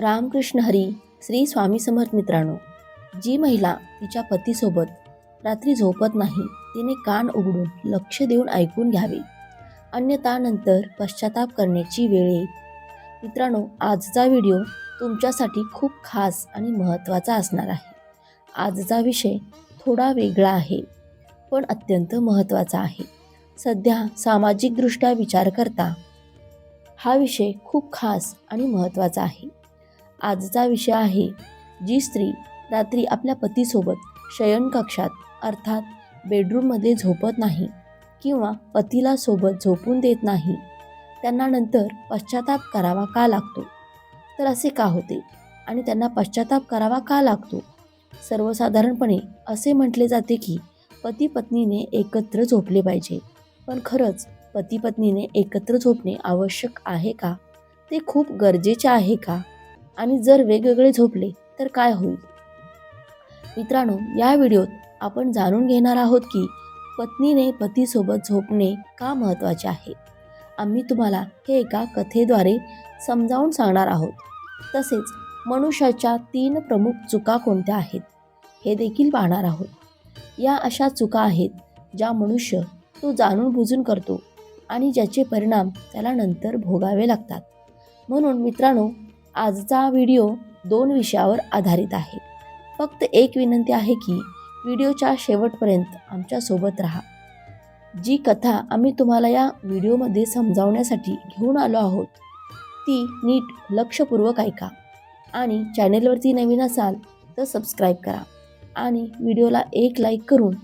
रामकृष्ण हरी श्री स्वामी समर्थ मित्रांनो जी महिला तिच्या पतीसोबत रात्री झोपत नाही तिने कान उघडून लक्ष देऊन ऐकून घ्यावे. अन्यथा नंतर पश्चाताप करण्याची वेळ येईल. मित्रांनो आजचा व्हिडिओ तुमच्यासाठी खूप खास आणि महत्त्वाचा असणार आहे. आजचा विषय थोडा वेगळा आहे पण अत्यंत महत्त्वाचा आहे. सध्या सामाजिकदृष्ट्या विचार करता हा विषय खूप खास आणि महत्त्वाचा आहे. आजचा विषय आहे जी स्त्री रात्री आपल्या पतीसोबत शयनकक्षात अर्थात बेडरूममध्ये झोपत नाही किंवा पतीला सोबत झोपून देत नाही त्यांना नंतर पश्चाताप करावा का लागतो? तर असे का होते? आणि त्यांना पश्चाताप करावा का लागतो? सर्वसाधारणपणे असे म्हटले जाते की पती पत्नीने एकत्र झोपले पाहिजे. पण खरंच पती पत्नीने एकत्र झोपणे आवश्यक आहे का? ते खूप गरजेचे आहे का? आणि जर वेगवेगळे झोपले तर काय होईल? मित्रांनो या व्हिडिओत आपण जाणून घेणार आहोत की पत्नीने पतीसोबत झोपणे का महत्त्वाचे आहे. आम्ही तुम्हाला हे एका कथेद्वारे समजावून सांगणार आहोत. तसेच मनुष्याच्या तीन प्रमुख चुका कोणत्या आहेत हे देखील पाहणार आहोत. या अशा चुका आहेत ज्या मनुष्य तो जाणून बुजून करतो आणि ज्याचे परिणाम त्याला नंतर भोगावे लागतात. म्हणून मित्रांनो आजचा व्हिडिओ दोन विषयावर आधारित आहे. फक्त एक विनंती आहे की व्हिडिओच्या शेवटपर्यंत आमच्यासोबत राहा. जी कथा आम्ही तुम्हाला या व्हिडिओमध्ये समजावण्यासाठी घेऊन आलो आहोत ती नीट लक्षपूर्वक ऐका आणि चॅनेलवरती नवीन असाल तर सबस्क्राईब करा आणि व्हिडिओला एक लाईक करून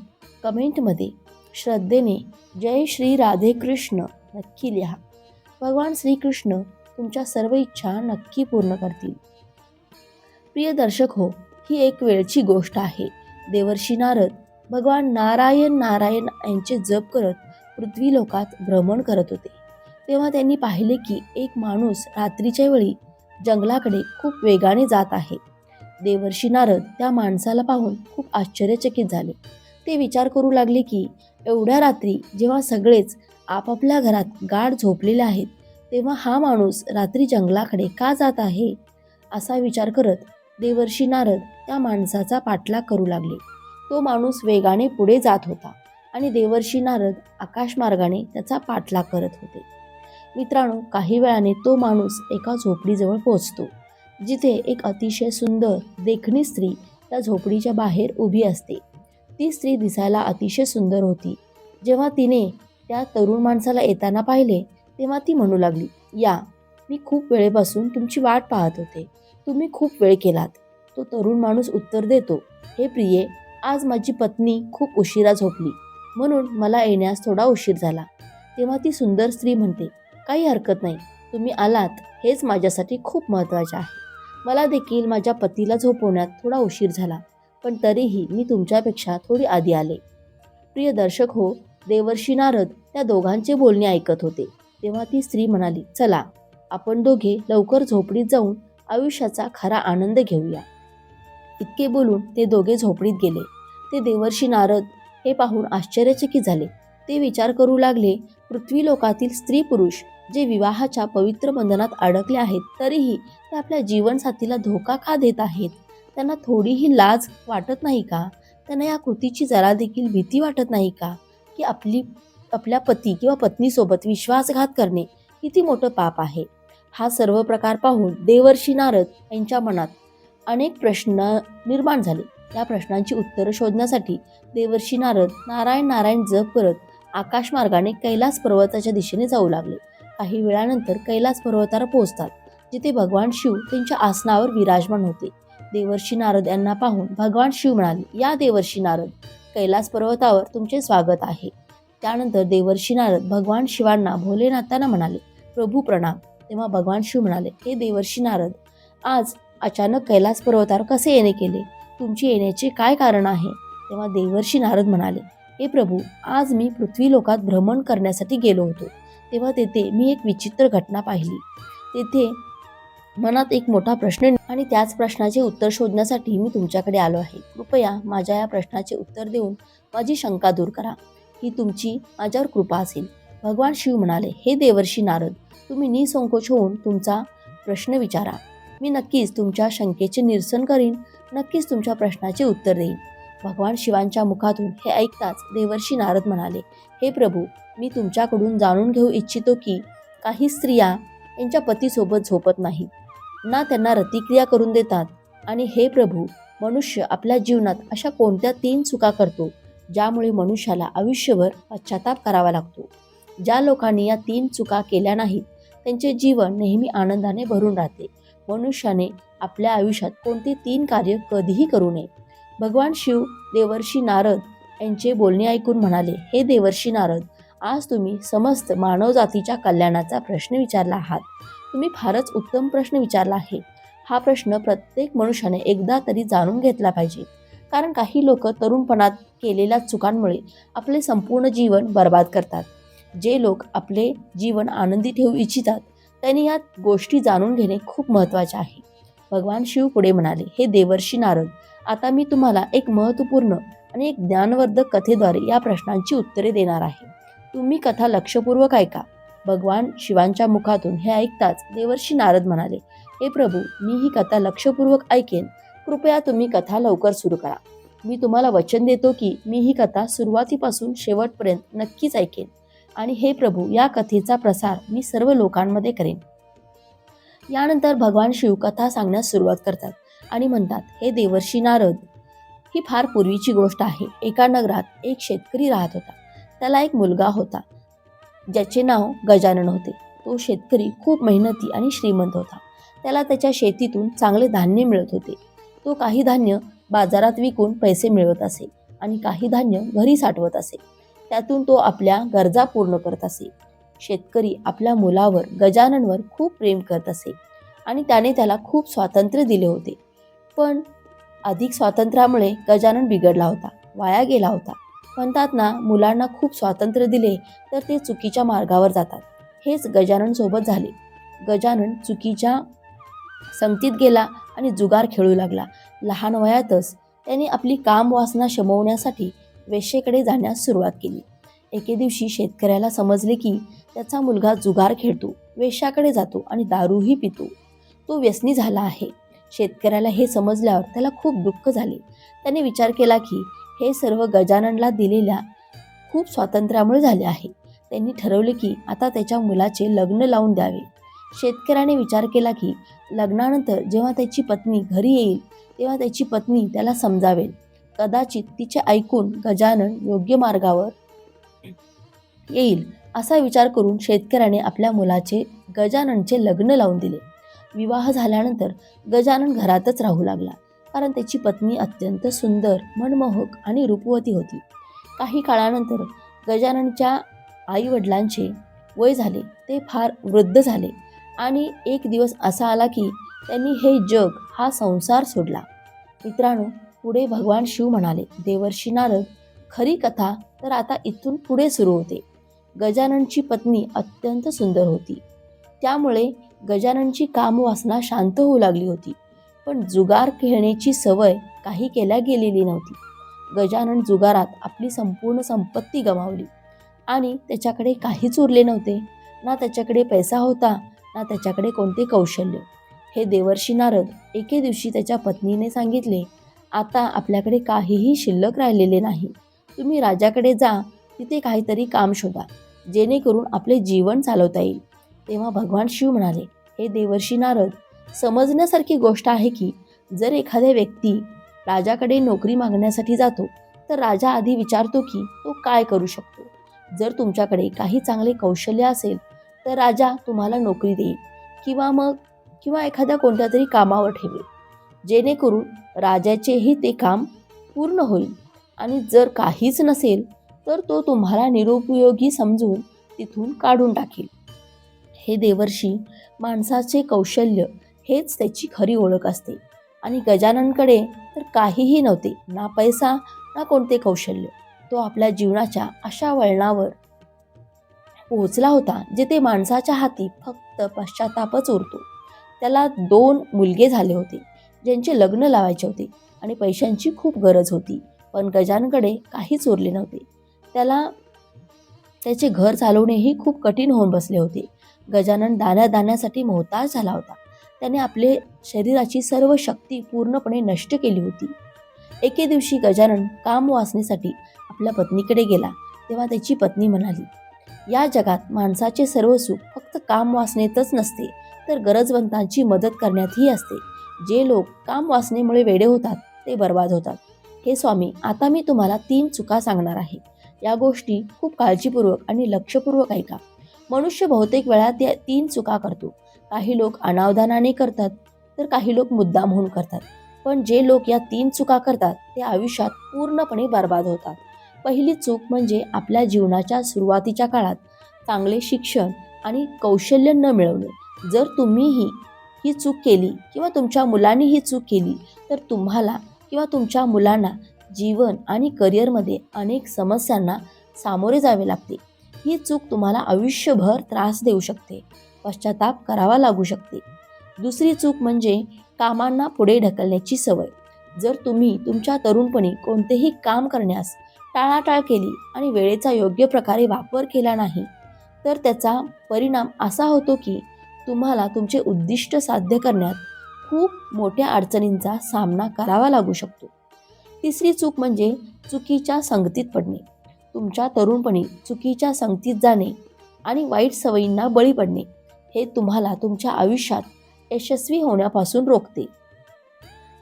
कमेंटमध्ये श्रद्धेने जय श्री राधे कृष्ण नक्की लिहा. भगवान श्रीकृष्ण तुमच्या सर्व इच्छा नक्की पूर्ण करतील. प्रिय दर्शक हो ही एक वेळची गोष्ट आहे. देवर्षी नारद भगवान नारायण नारायण यांचे जप करत पृथ्वी लोकात भ्रमण करत होते. तेव्हा त्यांनी पाहिले की एक माणूस रात्रीच्या वेळी जंगलाकडे खूप वेगाने जात आहे. देवर्षी नारद त्या माणसाला पाहून खूप आश्चर्यचकित झाले. ते विचार करू लागले की एवढ्या रात्री जेव्हा सगळेच आपापल्या घरात गाढ झोपलेले आहेत तेव्हा हा माणूस रात्री जंगलाकडे का जात आहे? असा विचार करत देवर्षी नारद त्या माणसाचा पाठलाग करू लागले. तो माणूस वेगाने पुढे जात होता आणि देवर्षी नारद आकाशमार्गाने त्याचा पाठलाग करत होते. मित्रांनो काही वेळाने तो माणूस एका झोपडीजवळ पोहोचतो जिथे एक अतिशय सुंदर देखणी स्त्री त्या झोपडीच्या बाहेर उभी असते. ती स्त्री दिसायला अतिशय सुंदर होती. जेव्हा तिने त्या तरुण माणसाला येताना पाहिले तेव्हा ती म्हणू लागली या मी खूप वेळेपासून तुमची वाट पाहत होते. तुम्ही खूप वेळ केलात. तो तरुण माणूस उत्तर देतो हे प्रिये आज माझी पत्नी खूप उशिरा झोपली. म्हणून मला येण्यास थोडा उशीर झाला. तेव्हा ती सुंदर स्त्री म्हणते काही हरकत नाही. तुम्ही आलात. हेच माझ्यासाठी खूप महत्त्वाचे आहे. मला देखील माझ्या पतीला झोपवण्यात थोडा उशीर झाला पण तरीही मी तुमच्यापेक्षा थोडी आधी आले. प्रिय दर्शक हो देवर्षी नारद त्या दोघांचे बोलणे ऐकत होते. तेव्हा ती स्त्री म्हणाली चला आपण दोघे लवकर झोपडीत जाऊन आयुष्याचा खरा आनंद घेऊया. इतके बोलून ते दोघे झोपडीत गेले. ते देवर्षी नारद हे पाहून आश्चर्यचकित झाले. ते विचार करू लागले पृथ्वी लोकातील स्त्री पुरुष जे विवाहाच्या पवित्र बंधनात अडकले आहेत तरीही ते आपल्या जीवनसाथीला धोका का देत आहेत? त्यांना थोडीही लाज वाटत नाही का? त्यांना या कृतीची जरा देखील भीती वाटत नाही का? की आपली आपल्या पती किंवा पत्नीसोबत विश्वासघात करणे किती मोठं पाप आहे. हा सर्व प्रकार पाहून देवर्षी नारद यांच्या मनात अनेक प्रश्न निर्माण झाले. या प्रश्नांची उत्तरं शोधण्यासाठी देवर्षी नारद नारायण नारायण जप करत आकाशमार्गाने कैलास पर्वताच्या दिशेने जाऊ लागले. काही वेळानंतर कैलास पर्वतावर पोहोचतात जिथे भगवान शिव त्यांच्या आसनावर विराजमान होते. देवर्षी नारद यांना पाहून भगवान शिव म्हणाले या देवर्षी नारद कैलास पर्वतावर तुमचे स्वागत आहे. त्यानंतर देवर्षी नारद भगवान शिवांना भोलेनाथांना म्हणाले प्रभू प्रणाम. तेव्हा भगवान शिव म्हणाले हे देवर्षी नारद आज अचानक कैलास पर्वतावर कसे येणे केले? तुमची येण्याचे काय कारण आहे? तेव्हा देवर्षी नारद म्हणाले हे प्रभू आज मी पृथ्वी लोकात भ्रमण करण्यासाठी गेलो होतो. तेव्हा तेथे मी एक विचित्र घटना पाहिली. तेथे मनात एक मोठा प्रश्न आणि त्याच प्रश्नाचे उत्तर शोधण्यासाठी मी तुमच्याकडे आलो आहे. कृपया माझ्या या प्रश्नाचे उत्तर देऊन माझी शंका दूर करा. ही तुमची माझ्यावर कृपा असेल. भगवान शिव म्हणाले हे देवर्षी नारद तुम्ही निसंकोच होऊन तुमचा प्रश्न विचारा. मी नक्कीच तुमच्या शंकेचे निरसन करीन नक्कीच तुमच्या प्रश्नाचे उत्तर देईन. भगवान शिवांच्या मुखातून हे ऐकताच देवर्षी नारद म्हणाले हे प्रभू मी तुमच्याकडून जाणून घेऊ इच्छितो की काही स्त्रिया यांच्या पतीसोबत झोपत नाहीत. ना त्यांना रतिक्रिया करून देतात. आणि हे प्रभू मनुष्य आपल्या जीवनात अशा कोणत्या तीन चुका करतो? ज्यामुळे मनुष्याला आयुष्यभर पश्चाताप करावा लागतो. ज्या लोकांनी या तीन चुका केल्या नाहीत त्यांचे जीवन नेहमी आनंदाने भरून राहते. मनुष्याने आपल्या आयुष्यात कोणते तीन कार्य कधीही करू नये. भगवान शिव देवर्षी नारद यांचे बोलणे ऐकून म्हणाले हे देवर्षी नारद आज तुम्ही समस्त मानवजातीच्या कल्याणाचा प्रश्न विचारला आहात. तुम्ही फारच उत्तम प्रश्न विचारला आहे. हा प्रश्न प्रत्येक मनुष्याने एकदा तरी जाणून घेतला पाहिजे. कारण काही लोक तरुणपणात केलेल्या चुकांमुळे आपले संपूर्ण जीवन बर्बाद करतात. जे लोक आपले जीवन आनंदी ठेवू इच्छितात त्यांनी या गोष्टी जाणून घेणे खूप महत्त्वाचे आहे. भगवान शिव पुढे म्हणाले हे देवर्षी नारद आता मी तुम्हाला एक महत्त्वपूर्ण आणि एक ज्ञानवर्धक कथेद्वारे या प्रश्नांची उत्तरे देणार आहे. तुम्ही कथा लक्षपूर्वक ऐका. भगवान शिवांच्या मुखातून हे ऐकताच देवर्षी नारद म्हणाले हे प्रभू मी ही कथा लक्षपूर्वक ऐकेन कृपया तुम्ही कथा लवकर सुरू करा. मी तुम्हाला वचन देतो की मी ही कथा सुरुवातीपासून शेवटपर्यंत नक्कीच ऐकेन आणि हे प्रभू या कथेचा प्रसार मी सर्व लोकांमध्ये करेन. यानंतर भगवान शिव कथा सांगण्यास सुरुवात करतात आणि म्हणतात हे देवर्षी नारद ही फार पूर्वीची गोष्ट आहे. एका नगरात एक शेतकरी राहत होता. त्याला एक मुलगा होता. ज्याचे नाव गजानन होते. तो शेतकरी खूप मेहनती आणि श्रीमंत होता. त्याला त्याच्या शेतीतून चांगले धान्य मिळत होते. तो काही धान्य बाजारात विकून पैसे मिळवत असे आणि काही धान्य घरी साठवत असे. त्यातून तो आपल्या गरजा पूर्ण करत असे. शेतकरी आपल्या मुलावर गजाननवर खूप प्रेम करत असे आणि त्याने त्याला खूप स्वातंत्र्य दिले होते. पण अधिक स्वातंत्र्यामुळे गजानन बिघडला होता वाया गेला होता. म्हणतात ना मुलांना खूप स्वातंत्र्य दिले तर ते चुकीच्या मार्गावर जातात. हेच गजाननसोबत झाले. गजानन चुकीच्या संगतीत गेला आणि जुगार खेळू लागला. लहान वयातच त्याने आपली काम वासना शमवण्यासाठी वेशेकडे जाण्यास सुरुवात केली. एके दिवशी शेतकऱ्याला समजले की त्याचा मुलगा जुगार खेळतो वेशाकडे जातो आणि दारूही पितो. तो व्यसनी झाला आहे. शेतकऱ्याला हे समजल्यावर त्याला खूप दुःख झाले. त्याने विचार केला की हे सर्व गजाननला दिलेल्या खूप स्वातंत्र्यामुळे झाले आहे. त्यांनी ठरवले की आता त्याच्या मुलाचे लग्न लावून द्यावे. शेतकऱ्याने विचार केला की लग्नानंतर जेव्हा त्याची पत्नी घरी येईल तेव्हा त्याची पत्नी त्याला समजावेल. कदाचित तिचे ऐकून गजानन योग्य मार्गावर येईल असा विचार करून शेतकऱ्याने आपल्या मुलाचे गजाननचे लग्न लावून दिले. विवाह झाल्यानंतर गजानन घरातच राहू लागला कारण त्याची पत्नी अत्यंत सुंदर मनमोहक आणि रूपवती होती. काही काळानंतर गजाननच्या आई वडिलांचे वय झाले ते फार वृद्ध झाले. आणि एक दिवस असा आला की त्यांनी हे जग हा संसार सोडला. मित्रांनो पुढे भगवान शिव म्हणाले देवर्षी नारद खरी कथा तर आता इथून पुढे सुरू होते. गजाननची पत्नी अत्यंत सुंदर होती. त्यामुळे गजाननची कामवासना शांत होऊ लागली होती. पण जुगार खेळण्याची सवय काही केल्या गेलेली नव्हती. गजानन जुगारात आपली संपूर्ण संपत्ती गमावली. आणि त्याच्याकडे काहीच उरले नव्हते. ना त्याच्याकडे पैसा होता ना त्याच्याकडे कोणते कौशल्य? हे देवर्षी नारद एके दिवशी त्याच्या पत्नीने सांगितले आता आपल्याकडे काहीही शिल्लक राहिलेले नाही. तुम्ही राजाकडे जा तिथे काहीतरी काम शोधा जेणेकरून आपले जीवन चालवता येईल. तेव्हा भगवान शिव म्हणाले हे देवर्षी नारद समजण्यासारखी गोष्ट आहे की जर एखाद्या व्यक्ती राजाकडे नोकरी मागण्यासाठी जातो तर राजा आधी विचारतो की तो काय करू शकतो. जर तुमच्याकडे काही चांगले कौशल्य असेल तर राजा तुम्हाला नोकरी देईल किंवा मग किंवा एखाद्या कोणत्या तरी कामावर ठेवेल. जेणेकरून राजाचेही ते काम पूर्ण होईल. आणि जर काहीच नसेल तर तो तुम्हाला निरुपयोगी समजून तिथून काढून टाकेल. हे देवर्षी माणसाचे कौशल्य हेच त्याची खरी ओळख असते. आणि गजाननकडे तर काहीही नव्हते ना पैसा ना कोणते कौशल्य. तो आपल्या जीवनाच्या अशा वळणावर पोहोचला होता जिथे माणसाच्या हाती फक्त पश्चातापच उरतो. त्याला दोन मुलगे झाले होते ज्यांचे लग्न लावायचे होते आणि पैशांची खूप गरज होती पण गजानकडे काहीच उरले नव्हते. त्याला त्याचे घर चालवणेही खूप कठीण होऊन बसले होते. गजानन दाण्या दाण्यासाठी मोहताज झाला होता. त्याने आपले शरीराची सर्व शक्ती पूर्णपणे नष्ट केली होती. एके दिवशी गजानन काम वाचण्यासाठी आपल्या पत्नीकडे गेला तेव्हा त्याची पत्नी म्हणाली या जगात माणसाचे सर्व सुख फक्त काम वासनेतच नसते तर गरजवंतांची मदत करण्यातही असते. जे लोक काम वासनेमुळे वेडे होतात ते बर्बाद होतात. हे स्वामी आता मी तुम्हाला तीन चुका सांगणार आहे. या गोष्टी खूप काळजीपूर्वक आणि लक्षपूर्वक ऐका. मनुष्य बहुतेक वेळा त्या तीन चुका करतो. काही लोक अनावधानाने करतात तर काही लोक मुद्दाम होऊन करतात. पण जे लोक या तीन चुका करतात ते आयुष्यात पूर्णपणे बर्बाद होतात. पहिली चूक म्हणजे आपल्या जीवनाच्या सुरुवातीच्या काळात चांगले शिक्षण आणि कौशल्य न मिळवणे. जर तुम्हीही ही चूक केली किंवा तुमच्या मुलांनी ही चूक केली तर तुम्हाला किंवा तुमच्या मुलांना जीवन आणि करिअरमध्ये अनेक समस्यांना सामोरे जावे लागते. ही चूक तुम्हाला आयुष्यभर त्रास देऊ शकते पश्चाताप करावा लागू शकते. दुसरी चूक म्हणजे कामांना पुढे ढकलण्याची सवय. जर तुम्ही तुमच्या तरुणपणी कोणतेही काम करण्यास टाळाटाळ केली आणि वेळेचा योग्य प्रकारे वापर केला नाही तर त्याचा परिणाम असा होतो की तुम्हाला तुमचे उद्दिष्ट साध्य करण्यात खूप मोठ्या अडचणींचा सामना करावा लागू शकतो. तिसरी चूक म्हणजे चुकीच्या संगतीत पडणे. तुमच्या तरुणपणी चुकीच्या संगतीत जाणे आणि वाईट सवयींना बळी पडणे हे तुम्हाला तुमच्या आयुष्यात यशस्वी होण्यापासून रोखते.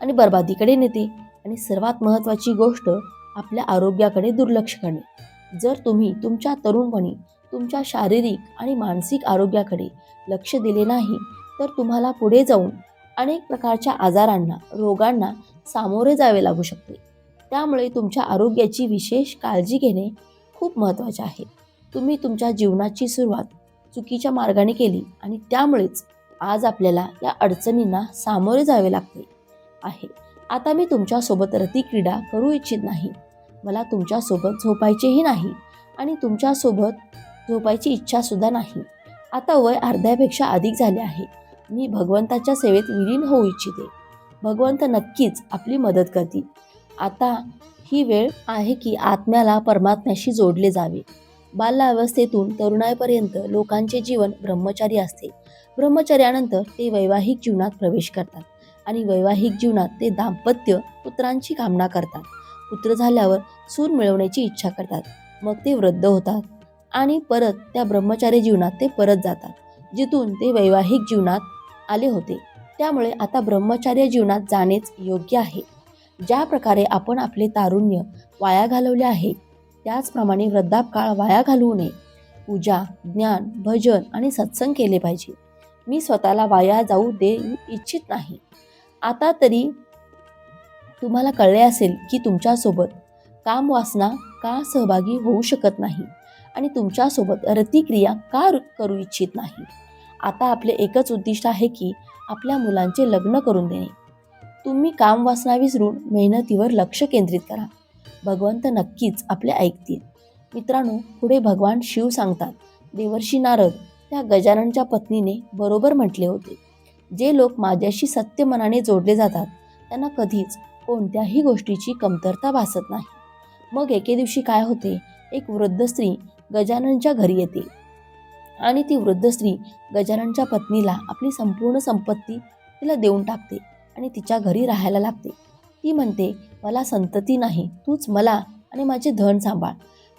आणि बर्बादीकडे नेते. आणि सर्वात महत्त्वाची गोष्ट आपल्या आरोग्याकडे दुर्लक्ष करणे. जर तुम्ही तुमच्या तरुणपणी तुमच्या शारीरिक आणि मानसिक आरोग्याकडे लक्ष दिले नाही तर तुम्हाला पुढे जाऊन अनेक प्रकारच्या आजारांना रोगांना सामोरे जावे लागू शकते. त्यामुळे तुमच्या आरोग्याची विशेष काळजी घेणे खूप महत्त्वाचे आहे. तुम्ही तुमच्या जीवनाची सुरुवात चुकीच्या मार्गाने केली आणि त्यामुळेच आज आपल्याला या अडचणींना सामोरे जावे लागते आहे. आता मी तुमच्यासोबत रतिक्रीडा करू इच्छित नाही. मला तुमच्यासोबत झोपायचेही नाही आणि तुमच्यासोबत झोपायची इच्छासुद्धा नाही. आता वय अर्ध्यापेक्षा अधिक झाले आहे. मी भगवंताच्या सेवेत विलीन होऊ इच्छिते. भगवंत नक्कीच आपली मदत करतील. आता ही वेळ आहे की आत्म्याला परमात्म्याशी जोडले जावे. बाल्यावस्थेतून तरुणाईपर्यंत लोकांचे जीवन ब्रह्मचारी असते. ब्रह्मचर्यानंतर ते वैवाहिक जीवनात प्रवेश करतात. आणि वैवाहिक जीवनात ते दाम्पत्य पुत्रांची कामना करतात. पुत्र झाल्यावर सूर मिळवण्याची इच्छा करतात. मग ते वृद्ध होतात आणि परत त्या ब्रह्मचारी जीवनात ते परत जातात जिथून ते वैवाहिक जीवनात आले होते. त्यामुळे आता ब्रह्मचार्य जीवनात जाणेच योग्य आहे. ज्या प्रकारे आपण आपले तारुण्य वाया घालवले आहे त्याचप्रमाणे वृद्धापकाळ वाया घालवू नये. पूजा ज्ञान भजन आणि सत्संग केले पाहिजे. मी स्वतःला वाया जाऊ दे इच्छित नाही. आता तरी तुम्हाला कळले असेल की तुमच्यासोबत काम वासना का सहभागी होऊ शकत नाही आणि तुमच्यासोबत रतिक्रिया का रु- करू इच्छित नाही. आता आपले एकच उद्दिष्ट आहे की आपल्या मुलांचे लग्न करून देणे. तुम्ही काम वासना विसरून मेहनतीवर लक्ष केंद्रित करा. भगवंत नक्कीच आपले ऐकतील. मित्रांनो पुढे भगवान शिव सांगतात देवर्षी नारद त्या गजाननच्या पत्नीने बरोबर म्हटले होते. जे लोक माझ्याशी सत्य मनाने जोडले जातात त्यांना कधीच कोणत्याही गोष्टीची कमतरता भासत नाही. मग एके दिवशी काय होते? एक वृद्ध स्त्री गजाननच्या घरी येते. आणि ती वृद्ध स्त्री गजाननच्या पत्नीला आपली संपूर्ण संपत्ती तिला देऊन टाकते आणि तिच्या घरी राहायला लागते. ती म्हणते मला संतती नाही. तूच मला आणि माझे धन सांभाळ.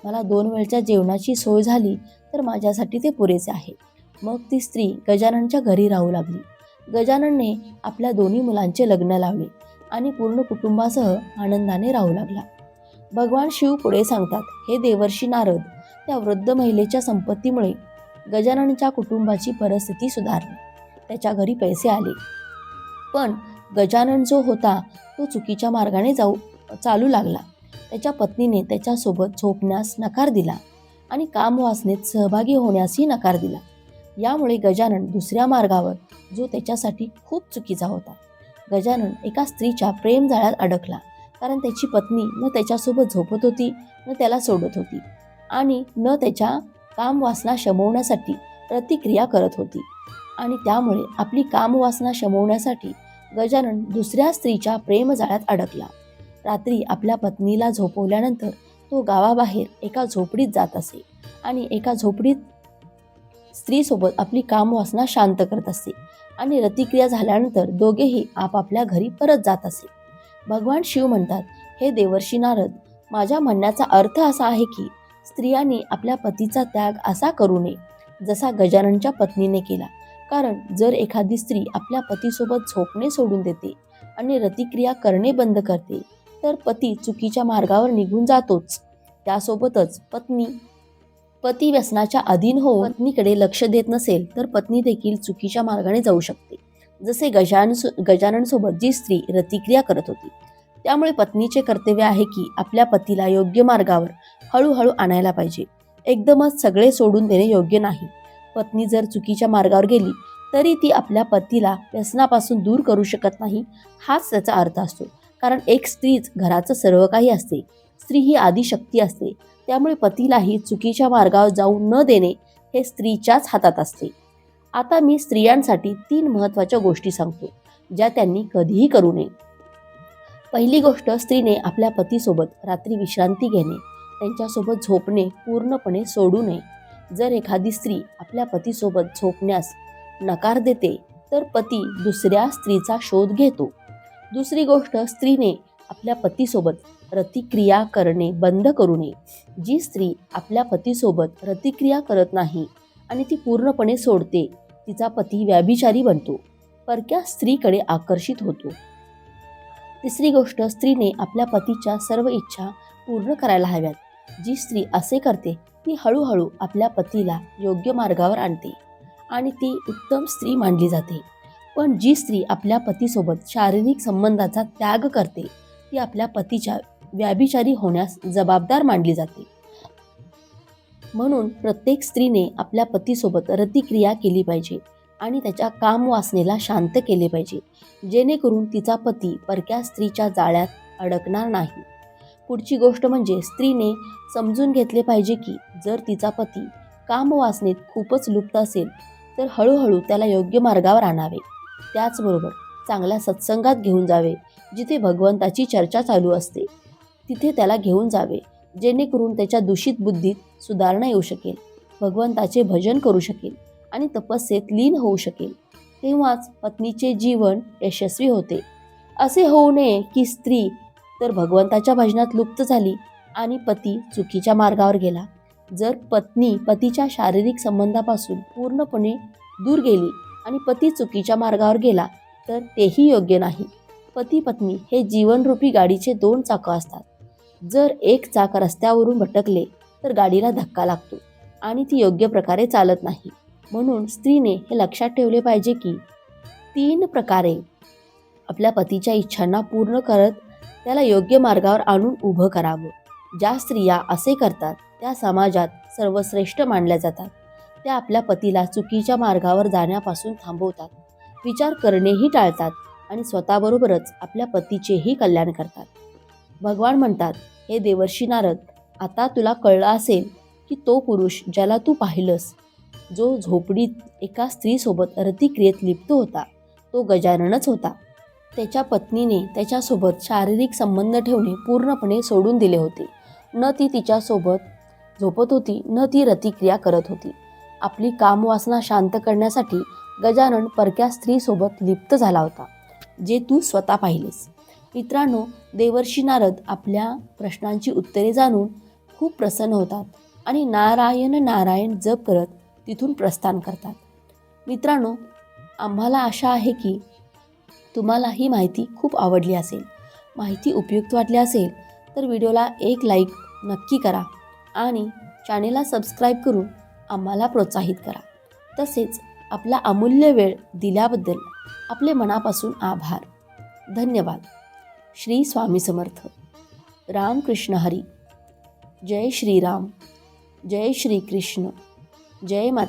मला दोन वेळच्या जेवणाची सोय झाली तर माझ्यासाठी ते पुरेसे आहे. मग ती स्त्री गजाननच्या घरी राहू लागली. गजाननने आपल्या दोन्ही मुलांचे लग्न लावले आणि पूर्ण कुटुंबासह आनंदाने राहू लागला. भगवान शिव पुढे सांगतात हे देवर्षी नारद त्या वृद्ध महिलेच्या संपत्तीमुळे गजाननच्या कुटुंबाची परिस्थिती सुधारली. त्याच्या घरी पैसे आले. पण गजानन जो होता तो चुकीच्या मार्गाने जाऊ चालू लागला. त्याच्या पत्नीने त्याच्यासोबत झोपण्यास नकार दिला आणि कामवासनेत सहभागी होण्यासही नकार दिला. यामुळे गजानन दुसऱ्या मार्गावर जो त्याच्यासाठी खूप चुकीचा होता. गजानन एका स्त्रीच्या प्रेम जाळ्यात अडकला कारण त्याची पत्नी न त्याच्यासोबत झोपत होती न त्याला सोडत होती आणि न त्याच्या कामवासना शमवण्यासाठी प्रतिक्रिया करत होती. आणि त्यामुळे आपली कामवासना शमवण्यासाठी गजानन दुसऱ्या स्त्रीच्या प्रेमजाळ्यात अडकला. रात्री आपल्या पत्नीला झोपवल्यानंतर तो गावाबाहेर एका झोपडीत जात असे आणि एका झोपडीत स्त्रीसोबत आपली कामवासना शांत करत असे आणि रतिक्रिया झाल्यानंतर दोघेही आपापल्या घरी परत जात असे. भगवान शिव म्हणतात हे देवर्षी नारद माझ्या म्हणण्याचा अर्थ असा आहे की स्त्रियांनी आपल्या पतीचा त्याग असा करू नये जसा गजाननच्या पत्नीने केला. कारण जर एखादी स्त्री आपल्या पतीसोबत झोपणे सोडून देते आणि रतिक्रिया करणे बंद करते तर पती चुकीच्या मार्गावर निघून जातोच. त्यासोबतच पत्नी पती व्यसनाच्या अधीन होऊन पत्नीकडे लक्ष देत नसेल तर पत्नी देखील चुकीच्या मार्गाने जाऊ शकते. जसे गजानन गजाननसोबत जी स्त्री रतिक्रिया करत होती. त्यामुळे पत्नीचे कर्तव्य आहे की आपल्या पतीला योग्य मार्गावर हळूहळू आणायला पाहिजे. एकदमच सगळे सोडून देणे योग्य नाही. पत्नी जर चुकीच्या मार्गावर गेली तरी ती आपल्या पतीला व्यसनापासून दूर करू शकत नाही हाच त्याचा अर्थ असतो. कारण एक स्त्रीच घराचं सर्व काही असते. स्त्री ही आदिशक्ती असते. त्यामुळे पतीलाही चुकीच्या मार्गावर जाऊ न देणे हे स्त्रीच्याच हातात असते. आता मी स्त्रियांसाठी तीन महत्त्वाच्या गोष्टी सांगतो ज्या त्यांनी कधीही करू नये. पहिली गोष्ट स्त्रीने आपल्या पतीसोबत रात्री विश्रांती घेणे त्यांच्यासोबत झोपणे पूर्णपणे सोडू नये. जर एखादी स्त्री आपल्या पतीसोबत झोपण्यास नकार देते तर पती दुसऱ्या स्त्रीचा शोध घेतो. दुसरी गोष्ट स्त्रीने आपल्या पतीसोबत रतिक्रिया करणे बंद करू नये. जी स्त्री आपल्या पतीसोबत रतिक्रिया करत नाही आणि ती पूर्णपणे सोडते तिचा पती व्याभिचारी बनतो परक्या स्त्रीकडे आकर्षित होतो. तिसरी गोष्ट स्त्रीने आपल्या पतीच्या सर्व इच्छा पूर्ण करायला हव्यात. जी स्त्री असे करते ती हळूहळू आपल्या पतीला योग्य मार्गावर आणते आणि ती उत्तम स्त्री मानली जाते. पण जी स्त्री आपल्या पतीसोबत शारीरिक संबंधाचा त्याग करते ती आपल्या पतीच्या व्याभिचारी होण्यास जबाबदार मानली जाते. म्हणून प्रत्येक स्त्रीने आपल्या पतीसोबत रतिक्रिया केली पाहिजे आणि त्याच्या काम वासनेला शांत केले पाहिजे जेणेकरून तिचा पती परक्या स्त्रीच्या जाळ्यात अडकणार नाही. पुढची गोष्ट म्हणजे स्त्रीने समजून घेतले पाहिजे की जर तिचा पती कामवासनेत खूपच लुप्त असेल तर हळूहळू त्याला योग्य मार्गावर आणावे. त्याचबरोबर चांगल्या सत्संगात घेऊन जावे जिथे भगवंताची चर्चा चालू असते. तिथे त्याला घेऊन जावे जेणेकरून त्याच्या दूषित बुद्धीत सुधारणा येऊ शकेल भगवंताचे भजन करू शकेल आणि तपस्येत लीन होऊ शकेल. तेव्हाच पत्नीचे जीवन यशस्वी होते. असे होऊ नये की स्त्री तर भगवंताच्या भजनात लुप्त झाली आणि पती चुकीच्या मार्गावर गेला. जर पत्नी पतीच्या शारीरिक संबंधापासून पूर्णपणे दूर गेली आणि पती चुकीच्या मार्गावर गेला तर तेही योग्य नाही. पती पत्नी हे जीवनरूपी गाडीचे दोन चाकं असतात. जर एक चाक रस्त्यावरून भटकले तर गाडीला धक्का लागतो आणि ती योग्य प्रकारे चालत नाही. म्हणून स्त्रीने हे लक्षात ठेवले पाहिजे की तीन प्रकारे आपल्या पतीच्या इच्छांना पूर्ण करत त्याला योग्य मार्गावर आणून उभं करावं. ज्या स्त्रिया असे करतात त्या समाजात सर्वश्रेष्ठ मानल्या जातात. त्या आपल्या पतीला चुकीच्या मार्गावर जाण्यापासून थांबवतात. विचार करणेही टाळतात आणि स्वतःबरोबरच आपल्या पतीचेही कल्याण करतात. भगवान म्हणतात हे देवर्षी नारद आता तुला कळलं असेल की तो पुरुष ज्याला तू पाहिलंस जो झोपडीत एका स्त्रीसोबत रतिक्रियेत लिप्त होता तो गजाननच होता. त्याच्या पत्नीने त्याच्यासोबत शारीरिक संबंध ठेवणे पूर्णपणे सोडून दिले होते. न ती तिच्यासोबत झोपत होती न ती रतिक्रिया करत होती. आपली कामवासना शांत करण्यासाठी गजानन परक्या स्त्रीसोबत लिप्त झाला होता जे तू स्वतः पाहिलेस. मित्रांनो देवर्षी नारद आपल्या प्रश्नांची उत्तरे जाणून खूप प्रसन्न होतात आणि नारायण नारायण जप करत तिथून प्रस्थान करतात. मित्रांनो आम्हाला आशा आहे की तुम्हाला ही माहिती खूप आवडली असेल माहिती उपयुक्त वाटली असेल तर व्हिडिओला एक लाईक नक्की करा आणि चॅनेलला सबस्क्राईब करून आम्हाला प्रोत्साहित करा. तसेच आपला अमूल्य वेळ दिल्याबद्दल आपले मनापासून आभार. धन्यवाद. श्री स्वामी समर्थ. रामकृष्ण हरी. जय श्रीराम. जय श्री कृष्ण जय माता